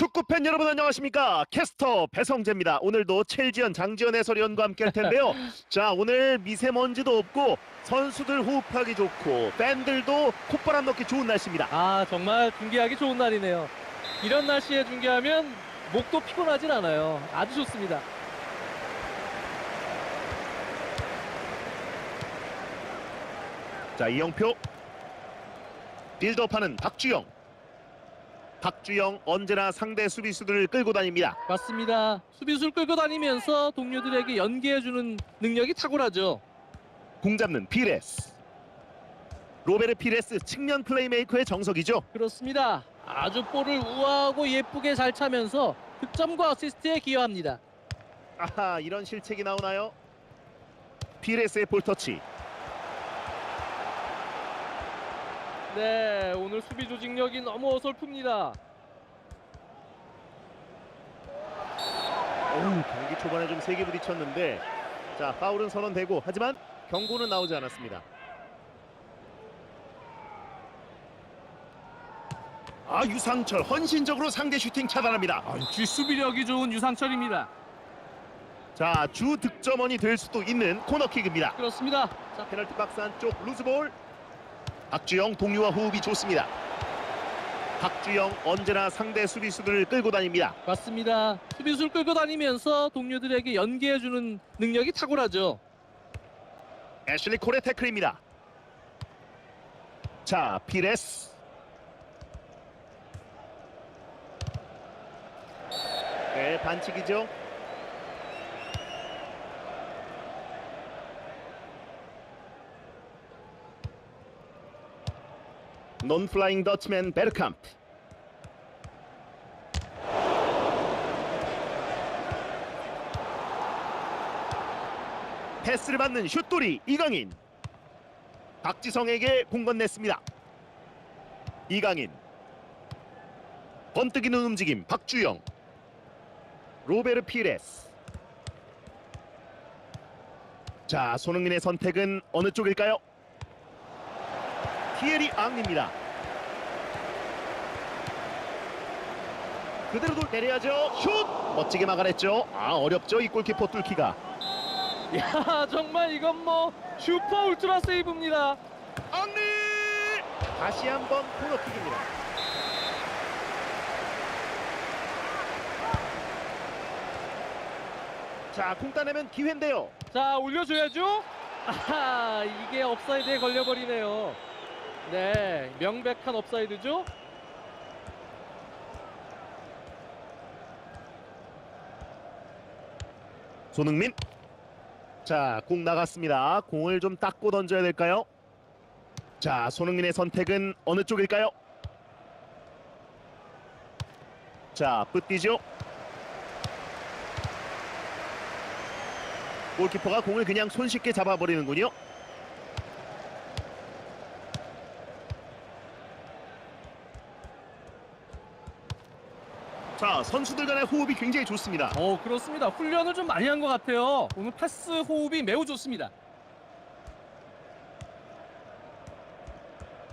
축구팬 여러분 안녕하십니까 캐스터 배성재입니다 오늘도 첼지연 장지연 해설위원과 함께 할 텐데요 자 오늘 미세먼지도 없고 선수들 호흡하기 좋고 팬들도 콧바람 넣기 좋은 날씨입니다 아 정말 중계하기 좋은 날이네요. 이런 날씨에 중계하면 목도 피곤하진 않아요. 아주 좋습니다. 자 이영표 빌드업하는 박주영 박주영 언제나 상대 수비수들을 끌고 다닙니다 맞습니다. 수비수를 끌고 다니면서 동료들에게 연계해주는 능력이 탁월하죠. 공 잡는 피레스 로베르 피레스 측면 플레이메이커의 정석이죠 그렇습니다. 아주 볼을 우아하고 예쁘게 잘 차면서 득점과 어시스트에 기여합니다. 아하 이런 실책이 나오나요 피레스의 볼터치 네, 오늘 수비 조직력이 너무 어설픕니다. 어우, 경기 초반에 좀 세게 부딪혔는데 자 파울은 선언되고 하지만 경고는 나오지 않았습니다. 아 유상철 헌신적으로 상대 슈팅 차단합니다. 역시 수비력이 좋은 유상철입니다. 자 주 득점원이 될 수도 있는 코너킥입니다. 그렇습니다. 자, 페널티 박스 안쪽 루즈볼 박주영 동료와 호흡이 좋습니다. 박주영 언제나 상대 수비수들을 끌고 다닙니다. 맞습니다. 수비수를 끌고 다니면서 동료들에게 연계해주는 능력이 탁월하죠. 애슐리 콜의 태클입니다. 자, 피레스. 네, 반칙이죠. 논 플라잉 더치맨 베르캄프. 패스를 받는 슛돌이 이강인. 박지성에게 공 건넸습니다. 이강인. 번뜩이는 움직임 박주영. 로베르 피레스. 자, 손흥민의 선택은 어느 쪽일까요? 티에리 앙입니다. 그대로 돌 내려야죠. 슛! 멋지게 막아냈죠. 아, 어렵죠. 이 골키퍼 뚫기가. 야 정말 이건 뭐 슈퍼 울트라 세이브입니다. 앙리! 다시 한번 코너킥입니다. 자, 공 따내면 기회인데요. 자 올려줘야죠. 아하 이게 업사이드에 걸려버리네요. 네 명백한 업사이드죠. 손흥민. 자, 공 나갔습니다. 공을 좀 닦고 던져야 될까요? 자, 손흥민의 선택은 어느 쪽일까요? 자, 뿌띠죠. 골키퍼가 공을 그냥 손쉽게 잡아버리는군요. 자, 선수들 간의 호흡이 굉장히 좋습니다. 어 그렇습니다. 훈련을 좀 많이 한 것 같아요. 오늘 패스 호흡이 매우 좋습니다.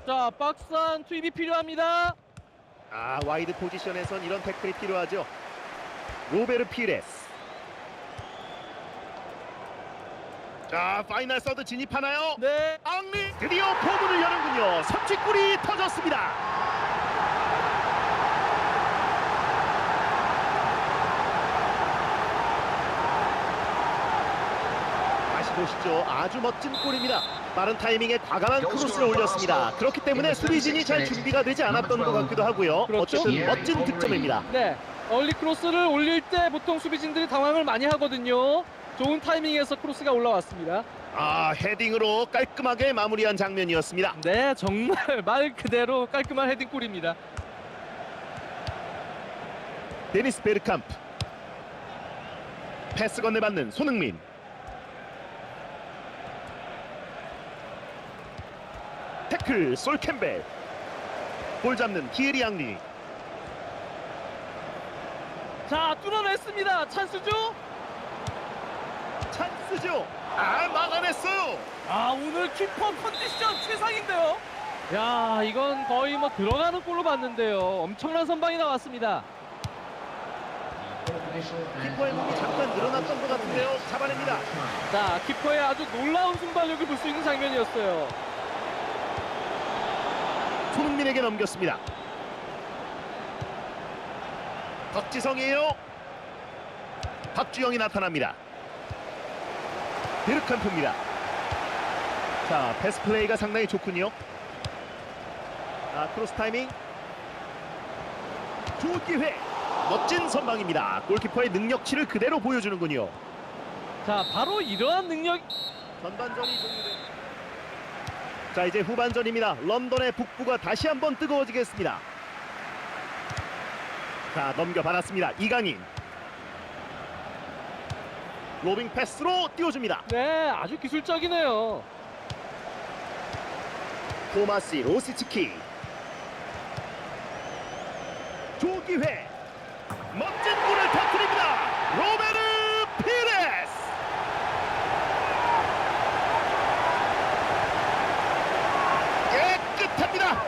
자 박스한 투입이 필요합니다. 아 와이드 포지션에선 이런 태클이 필요하죠. 로베르 피레스. 자 파이널 서드 진입하나요? 네. 앙리 드디어 포문을 여는군요. 선취골이 터졌습니다. 보시죠. 아주 멋진 골입니다. 빠른 타이밍에 과감한 크로스를 올렸습니다. 그렇기 때문에 수비진이 잘 준비가 되지 않았던 것 같기도 하고요. 그렇죠. 어쨌든 멋진 득점입니다. 네. 얼리 크로스를 올릴 때 보통 수비진들이 당황을 많이 하거든요. 좋은 타이밍에서 크로스가 올라왔습니다. 아 헤딩으로 깔끔하게 마무리한 장면이었습니다. 네, 정말 말 그대로 깔끔한 헤딩골입니다. 데니스 베르캄프 패스 건네받는 손흥민 태클 솔 캠벨 볼 잡는 티에리 앙리 자, 뚫어냈습니다. 찬스죠? 찬스죠 아 막아냈어요 아, 오늘 키퍼 컨디션 최상인데요. 야, 이건 거의 뭐 들어가는 골로 봤는데요. 엄청난 선방이 나왔습니다. 키퍼의 몸이 잠깐 늘어났던 것 같은데요. 잡아냅니다. 자, 키퍼의 아주 놀라운 순발력을 볼 수 있는 장면이었어요. 손흥민에게 넘겼습니다. 박지성이에요. 박주영이 나타납니다. 베르캄프입니다. 자, 패스 플레이가 상당히 좋군요. 아, 크로스 타이밍. 좋은 기회. 멋진 선방입니다. 골키퍼의 능력치를 그대로 보여주는군요. 자, 바로 이러한 능력 전반전이 종료됩니다. 자 이제 후반전입니다. 런던의 북부가 다시 한번 뜨거워지겠습니다. 자 넘겨받았습니다. 이강인 로빙 패스로 띄워줍니다. 네, 아주 기술적이네요. 토마시 로시츠키 좋은 기회 멋진 골을 터뜨립니다. 로베르 피레스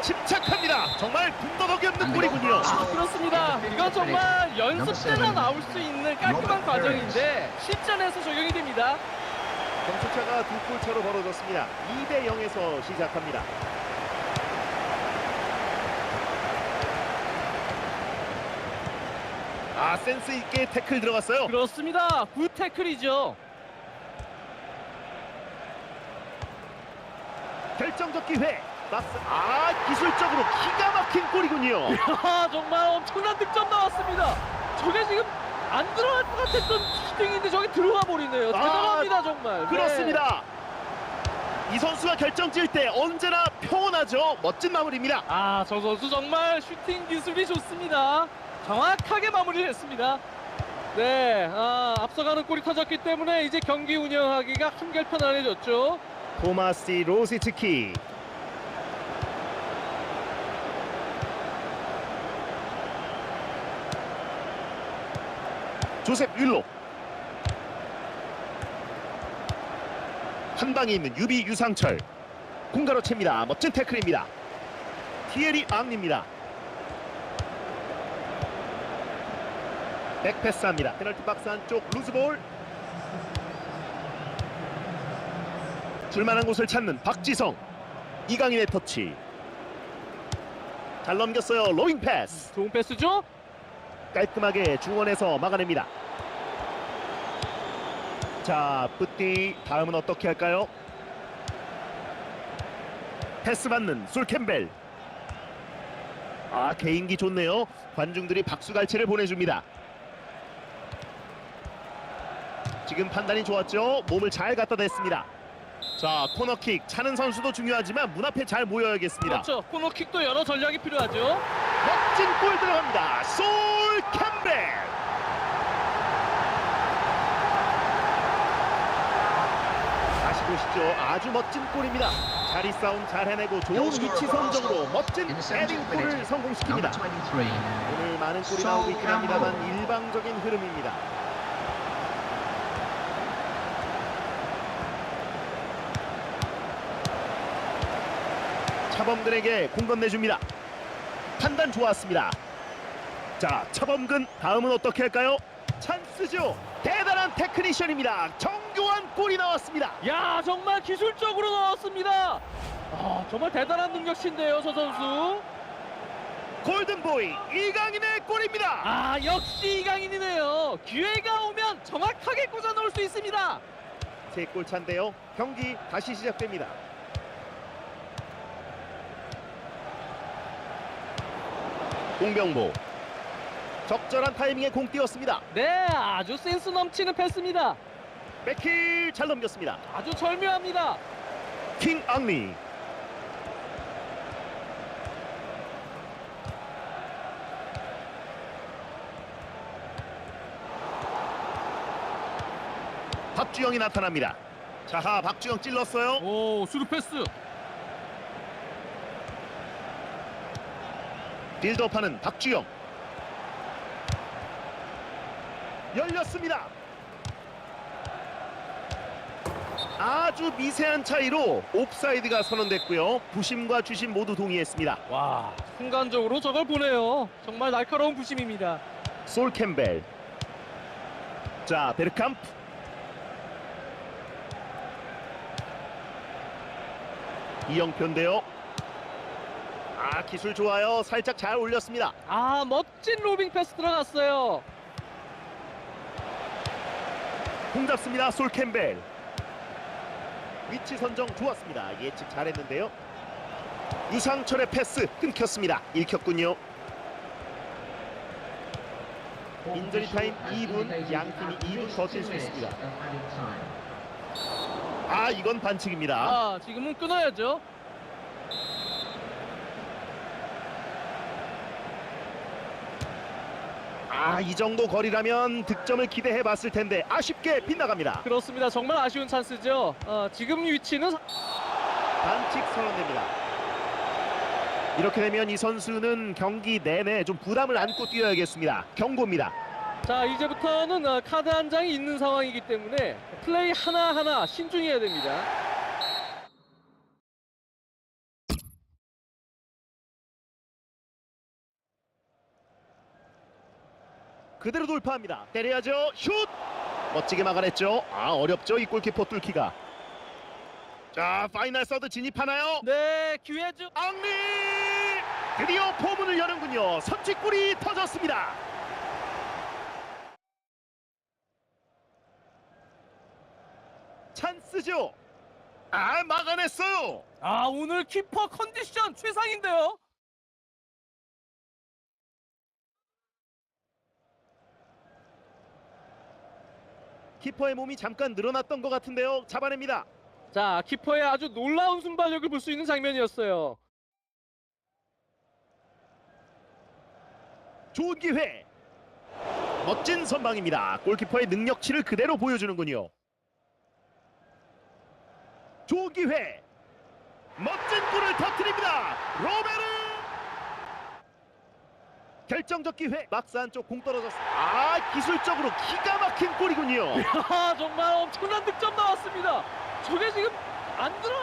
침착합니다. 정말 군더더기 없는 골이군요. 아, 그렇습니다. 이건 정말 연습 때나 나올 수 있는 깔끔한 과정인데 실전에서 적용이 됩니다. 점수차가 두 골 차로 벌어졌습니다. 2대 0에서 시작합니다. 아 센스 있게 태클 들어갔어요. 그렇습니다. 굿 태클이죠. 결정적 기회. 박스 아 기술적으로 기가 막힌 골이군요. 아, 정말 엄청난 득점 나왔습니다. 저게 지금 안 들어갈 것 같았던 슈팅인데 저게 들어가 버리네요. 아, 대단합니다, 정말. 네. 그렇습니다. 이 선수가 결정질 때 언제나 평온하죠. 멋진 마무리입니다. 아, 저 선수 정말 슈팅 기술이 좋습니다. 정확하게 마무리를 했습니다. 네, 아, 앞서가는 골이 터졌기 때문에 이제 경기 운영하기가 한결 편안해졌죠. 토마시 로시츠키 조셉 윌로. 한 방에 있는 유비 유상철. 공가로 챕니다. 멋진 태클입니다. 티에리 앙입니다. 백패스합니다. 페널티 박스 안쪽 루즈볼. 줄만한 곳을 찾는 박지성. 이강인의 터치. 잘 넘겼어요. 로잉 패스. 좋은 패스죠? 깔끔하게 중원에서 막아냅니다 자 뿌띠 다음은 어떻게 할까요 패스 받는 술 캠벨 아 개인기 좋네요 관중들이 박수갈채를 보내줍니다 지금 판단이 좋았죠 몸을 잘 갖다 댔습니다 자 코너킥 차는 선수도 중요하지만 문 앞에 잘 모여야겠습니다 그렇죠. 코너킥도 여러 전략이 필요하죠. 멋진 골 들어갑니다. 솔 캠벨. 다시 보시죠. 아주 멋진 골입니다. 자리 싸움 잘 해내고 좋은 위치 선정으로 멋진 헤딩 골을 성공시킵니다. 오늘 많은 골이 나오고 있긴 합니다만 일방적인 흐름입니다. 차범근에게 공 건네줍니다. 판단 좋았습니다. 자, 차범근 다음은 어떻게 할까요? 찬스죠. 대단한 테크니션입니다. 정교한 골이 나왔습니다. 야, 정말 기술적으로 나왔습니다. 아, 정말 대단한 능력치인데요, 저 선수. 골든보이 이강인의 골입니다. 아, 역시 이강인이네요. 기회가 오면 정확하게 꽂아 넣을 수 있습니다. 제 골 차인데요. 경기 다시 시작됩니다. 공병보 적절한 타이밍에 공 띄웠습니다. 네, 아주 센스 넘치는 패스입니다. 백힐 잘 넘겼습니다. 아주 절묘합니다. 킹 앙리 박주영이 나타납니다. 자하 박주영 찔렀어요. 오, 수루 패스. 빌드업하는 박주영 열렸습니다. 아주 미세한 차이로 옵사이드가 선언됐고요. 부심과 주심 모두 동의했습니다. 와, 순간적으로 저걸 보네요. 정말 날카로운 부심입니다. 솔 캠벨 자 베르캄프 이영표인데요 아 기술 좋아요 살짝 잘 올렸습니다 아 멋진 로빙 패스 들어갔어요. 공 잡습니다. 솔 캠벨. 위치 선정 좋았습니다. 예측 잘했는데요. 유상철의 패스 끊겼습니다. 읽혔군요. 인저리 타임 2분 양팀이 2분 버틸 수 있습니다. 아 이건 반칙입니다. 아 지금은 끊어야죠. 아 이 정도 거리라면 득점을 기대해 봤을 텐데 아쉽게 빗나갑니다 그렇습니다. 정말 아쉬운 찬스죠. 어, 지금 위치는 반칙 선언됩니다 이렇게 되면 이 선수는 경기 내내 좀 부담을 안고 뛰어야겠습니다 경고입니다 자 이제부터는 어, 카드 한 장이 있는 상황이기 때문에 플레이 하나 하나 신중해야 됩니다. 그대로 돌파합니다. 때려야죠. 슛! 멋지게 막아냈죠. 아 어렵죠 이 골키퍼 뚫기가. 자 파이널 서드 진입하나요? 네 기회죠. 앙리! 드디어 포문을 여는군요. 선취골이 터졌습니다. 찬스죠. 아 막아냈어요. 아 오늘 키퍼 컨디션 최상인데요. 키퍼의 몸이 잠깐 늘어났던 것 같은데요. 잡아냅니다. 자 키퍼의 아주 놀라운 순발력을 볼 수 있는 장면이었어요. 좋은 기회. 멋진 선방입니다. 골키퍼의 능력치를 그대로 보여주는군요. 좋은 기회. 멋진 골을 터뜨립니다. 로베르. 결정적 기회. 막스 안쪽 공 떨어졌습니다. 아 기술적으로 기가 막힌 골이군요. 아 정말 엄청난 득점 나왔습니다. 저게 지금 안 들어.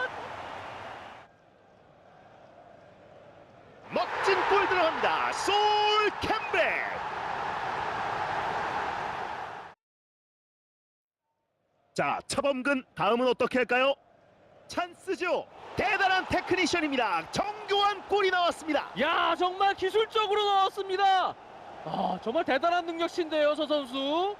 멋진 골 들어갑니다. 솔 캠벨. 자, 차범근 다음은 어떻게 할까요? 찬스죠. 대단한 테크니션입니다. 정교한 골이 나왔습니다. 야 정말 기술적으로 나왔습니다. 아 정말 대단한 능력치인데요 저 선수.